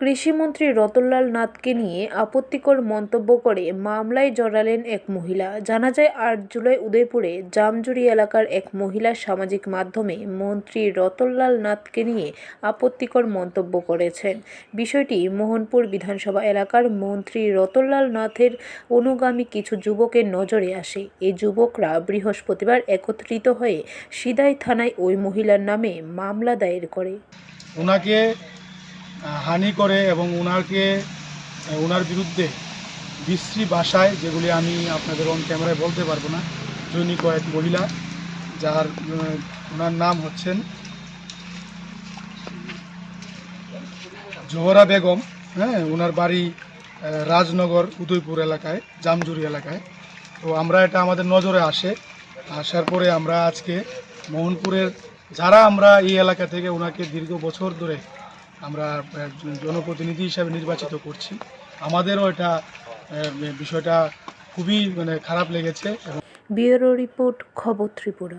কৃষিমন্ত্রী রতনলাল নাথকে নিয়ে আপত্তিকর মন্তব্য করে মামলায় জড়ালেন এক মহিলা। জানা যায়, আট জুলাই উদয়পুরে জামজুরি এলাকার এক মহিলা সামাজিক মাধ্যমে মন্ত্রী রতনলাল নাথকে নিয়ে আপত্তিকর মন্তব্য করেছেন। বিষয়টি মোহনপুর বিধানসভা এলাকার মন্ত্রী রতনলাল নাথের অনুগামী কিছু যুবকের নজরে আসে। এই যুবকরা বৃহস্পতিবার একত্রিত হয়ে সিদাই থানায় ওই মহিলার নামে মামলা দায়ের করে। হানি করে এবং ওনাকে ওনার বিরুদ্ধে বিশ্রী ভাষায় যেগুলি আমি আপনাদের অন ক্যামেরায় বলতে পারব না জৈনিক কয়েক মহিলা, যার ওনার নাম হচ্ছেন জোহরা বেগম হ্যাঁ ওনার বাড়ি রাজনগর, উদয়পুর এলাকায়, জামজুরি এলাকায়। তো আমরা এটা আমাদের নজরে আসে। আসার পরে আমরা আজকে মোহনপুরের, যারা আমরা এই এলাকা থেকে ওনাকে দীর্ঘ বছর ধরে আমরা জনপ্রতিনিধি হিসাবে নির্বাচিত করছি। আমাদেরও এটা বিষয়টা খুবই মানে খারাপ লেগেছে ব্যুরো রিপোর্ট খবর ত্রিপুরা।